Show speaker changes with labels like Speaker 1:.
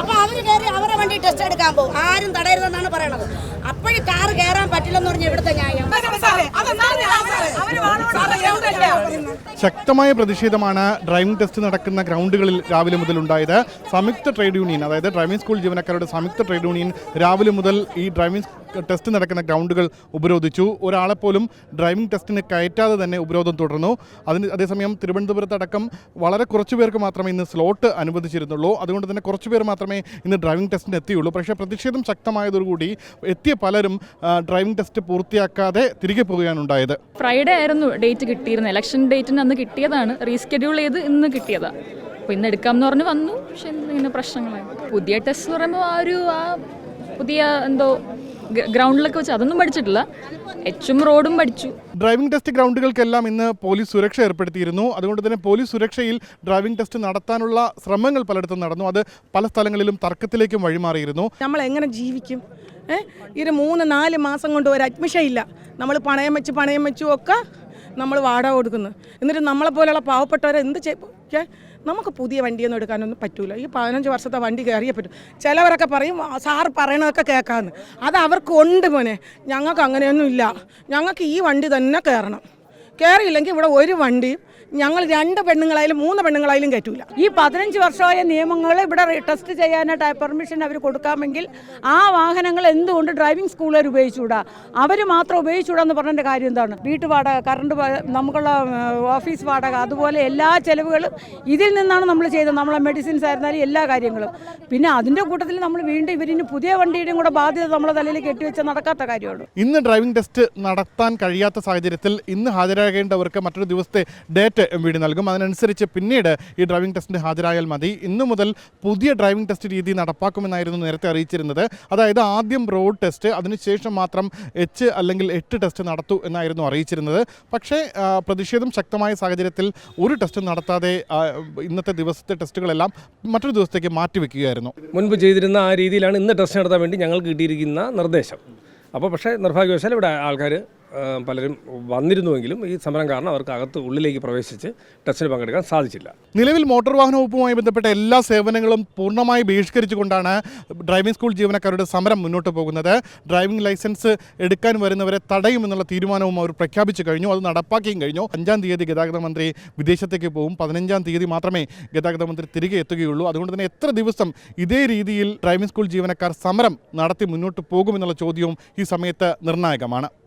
Speaker 1: അപ്പൊ അവർ കയറി അവരെ വണ്ടി ടെസ്റ്റ് എടുക്കാൻ പോകും. ആരും തടയരുതെന്നാണ് പറയണത്. അപ്പോഴും കാറ് കയറാൻ പറ്റില്ലെന്ന് പറഞ്ഞ ഇവിടുത്തെ ന്യായം.
Speaker 2: ശക്തമായ പ്രതിഷേധമാണ് ഡ്രൈവിംഗ് ടെസ്റ്റ് നടക്കുന്ന ഗ്രൗണ്ടുകളിൽ രാവിലെ മുതൽ ഉണ്ടായത്. സംയുക്ത ട്രേഡ് യൂണിയൻ അതായത് ഡ്രൈവിംഗ് സ്കൂൾ ജീവനക്കാരുടെ സംയുക്ത ട്രേഡ് യൂണിയൻ രാവിലെ മുതൽ ഈ ഡ്രൈവിംഗ് ടെസ്റ്റ് നടക്കുന്ന ഗ്രൗണ്ടുകൾ ഉപരോധിച്ചു. ഒരാളെപ്പോലും ഡ്രൈവിംഗ് ടെസ്റ്റിന് കയറ്റാതെ തന്നെ ഉപരോധം തുടർന്നു. അതിന് അതേസമയം തിരുവനന്തപുരത്ത് അടക്കം വളരെ കുറച്ചു പേർക്ക് മാത്രമേ ഇന്ന് സ്ലോട്ട് അനുവദിച്ചിരുന്നുള്ളൂ. അതുകൊണ്ട് തന്നെ കുറച്ച് പേർ മാത്രമേ ഇന്ന് ഡ്രൈവിംഗ് ടെസ്റ്റിന് എത്തിയുള്ളൂ. പക്ഷേ പ്രതിഷേധം ശക്തമായതോടുകൂടി എത്തിയ പലരും ഡ്രൈവിംഗ് ടെസ്റ്റ് പൂർത്തിയാക്കാതെ തിരികെ പോവുകയാണ് ഉണ്ടായത്.
Speaker 3: ഫ്രൈഡേ ആയിരുന്നു ഡേറ്റ് കിട്ടിയിരുന്നത്. ഇലക്ഷൻ ഡേറ്റിന് അന്ന് കിട്ടിയതാണ്. റീസ്കെഡ്യൂൾ ചെയ്ത് ഇന്ന് കിട്ടിയതാണ് അപ്പോൾ ഇന്ന് എടുക്കാം എന്ന് പറഞ്ഞ് വന്നു. പക്ഷേ ഇങ്ങനെ പ്രശ്നങ്ങളായി. പുതിയ ടെസ്റ്റ് എന്ന് പറയുമ്പോൾ ആ ഒരു ആ പുതിയ എന്തോ ഗ്രൗണ്ടിലൊക്കെ വെച്ച് അതൊന്നും പഠിച്ചിട്ടില്ല. എച്ചും റോഡും പഠിച്ചു.
Speaker 2: ഡ്രൈവിംഗ് ടെസ്റ്റ് ഗ്രൗണ്ടുകൾക്കെല്ലാം ഇന്ന് പോലീസ് സുരക്ഷ ഏർപ്പെടുത്തിയിരുന്നു. അതുകൊണ്ട് തന്നെ പോലീസ് സുരക്ഷയിൽ ഡ്രൈവിംഗ് ടെസ്റ്റ് നടത്താനുള്ള ശ്രമങ്ങൾ പലയിടത്തും നടന്നു. അത് പല സ്ഥലങ്ങളിലും തർക്കത്തിലേക്കും വഴിമാറിയിരുന്നു.
Speaker 4: നമ്മൾ എങ്ങനെ ജീവിക്കും? ഇത് മൂന്ന് നാല് മാസം കൊണ്ട് ഒരു അഡ്മിഷൻ ഇല്ല. നമ്മൾ പണയം വെച്ച് പണയം വെച്ചും ഒക്കെ നമ്മൾ വാടക കൊടുക്കുന്നത് എന്നിട്ട് നമ്മളെ പോലെയുള്ള പാവപ്പെട്ടവരെ എന്ത് ചെയ്യാൻ നമുക്ക് പുതിയ വണ്ടിയൊന്നും എടുക്കാനൊന്നും പറ്റൂല. ഈ പതിനഞ്ച് വർഷത്തെ വണ്ടി കയറിയേ പറ്റും. ചിലവരൊക്കെ പറയും "ആ, സാർ പറയണതൊക്കെ കേൾക്കാമെന്ന് അത് അവർക്ക് ഉണ്ട് മോനെ. ഞങ്ങൾക്ക് അങ്ങനെയൊന്നും ഇല്ല. ഞങ്ങൾക്ക് ഈ വണ്ടി തന്നെ കയറണം. കയറിയില്ലെങ്കിൽ ഇവിടെ ഒരു വണ്ടിയും ഞങ്ങൾ രണ്ട് പെണ്ണുങ്ങളായാലും മൂന്ന് പെണ്ണുങ്ങളായാലും കയറ്റൂല.
Speaker 5: ഈ പതിനഞ്ച് വർഷമായ നിയമങ്ങൾ ഇവിടെ ടെസ്റ്റ് ചെയ്യാനായിട്ട് പെർമിഷൻ അവർ കൊടുക്കാമെങ്കിൽ ആ വാഹനങ്ങൾ എന്തുകൊണ്ട് ഡ്രൈവിംഗ് സ്കൂളുകാർ ഉപയോഗിച്ചുകൂടാ? അവർ മാത്രം ഉപയോഗിച്ചുകൂടാ എന്ന് പറഞ്ഞതിന്റെ കാര്യം എന്താണ്? വീട്ടു വാടക കറണ്ട് നമുക്കുള്ള ഓഫീസ് വാടക അതുപോലെ എല്ലാ ചെലവുകളും ഇതിൽ നിന്നാണ് നമ്മൾ ചെയ്തത്. നമ്മളെ മെഡിസിൻസ് ആയിരുന്നാലും എല്ലാ കാര്യങ്ങളും. പിന്നെ അതിന്റെ കൂട്ടത്തിൽ നമ്മൾ വീണ്ടും ഇവരിന് പുതിയ വണ്ടിയുടെയും കൂടെ ബാധ്യത നമ്മളെ തലയിൽ കെട്ടിവെച്ച നടക്കാത്ത കാര്യമാണ്.
Speaker 2: ഇന്ന് ഡ്രൈവിംഗ് ടെസ്റ്റ് നടത്താൻ കഴിയാത്ത സാഹചര്യത്തിൽ ഇന്ന് ഹാജരാകേണ്ടവർക്ക് മറ്റൊരു ദിവസത്തെ ഡേറ്റ് എം വി ഡി നൽകും. അതിനനുസരിച്ച് പിന്നീട് ഈ ഡ്രൈവിംഗ് ടെസ്റ്റിന് ഹാജരായാൽ മതി. ഇന്നു മുതൽ പുതിയ ഡ്രൈവിംഗ് ടെസ്റ്റ് രീതി നടപ്പാക്കുമെന്നായിരുന്നു നേരത്തെ അറിയിച്ചിരുന്നത്. അതായത് ആദ്യം റോഡ് ടെസ്റ്റ് അതിനുശേഷം മാത്രം എച്ച് അല്ലെങ്കിൽ എട്ട് ടെസ്റ്റ് നടത്തൂ എന്നായിരുന്നു അറിയിച്ചിരുന്നത്. പക്ഷേ പ്രതിഷേധം ശക്തമായ സാഹചര്യത്തിൽ ഒരു ടെസ്റ്റ് നടത്താതെ ഇന്നത്തെ ദിവസത്തെ ടെസ്റ്റുകളെല്ലാം മറ്റൊരു ദിവസത്തേക്ക് മാറ്റിവെക്കുകയായിരുന്നു.
Speaker 6: മുൻപ് ചെയ്തിരുന്ന ആ രീതിയിലാണ് ഇന്ന് ടെസ്റ്റ് നടത്താൻ വേണ്ടി ഞങ്ങൾ കിട്ടിയിരിക്കുന്ന നിർദ്ദേശം. അപ്പോൾ പക്ഷേ നിർഭാഗ്യവശാൽ ഇവിടെ ആൾക്കാർ പലരും വന്നിരുന്നുവെങ്കിലും ഈ സമരം കാരണം അവർക്ക് അകത്ത് ഉള്ളിലേക്ക് പ്രവേശിച്ച് ടെസ്റ്റിന് പങ്കെടുക്കാൻ സാധിച്ചില്ല.
Speaker 2: നിലവിൽ മോട്ടോർ വാഹന വകുപ്പുമായി ബന്ധപ്പെട്ട എല്ലാ സേവനങ്ങളും പൂർണമായി ബഹിഷ്കരിച്ചുകൊണ്ടാണ് ഡ്രൈവിംഗ് സ്കൂൾ ജീവനക്കാരുടെ സമരം മുന്നോട്ട് പോകുന്നത്. ഡ്രൈവിംഗ് ലൈസൻസ് എടുക്കാൻ വരുന്നവരെ തടയുമെന്നുള്ള തീരുമാനവും അവർ പ്രഖ്യാപിച്ചു കഴിഞ്ഞു. അത് നടപ്പാക്കിയും കഴിഞ്ഞു. അഞ്ചാം തീയതി ഗതാഗത മന്ത്രി വിദേശത്തേക്ക് പോകും. പതിനഞ്ചാം തീയതി മാത്രമേ ഗതാഗത മന്ത്രി തിരികെ എത്തുകയുള്ളൂ. അതുകൊണ്ട് തന്നെ എത്ര ദിവസം ഇതേ രീതിയിൽ ഡ്രൈവിംഗ് സ്കൂൾ ജീവനക്കാർ സമരം നടത്തി മുന്നോട്ട് പോകുമെന്നുള്ള ചോദ്യവും ഈ സമയത്ത് നിർണായകമാണ്.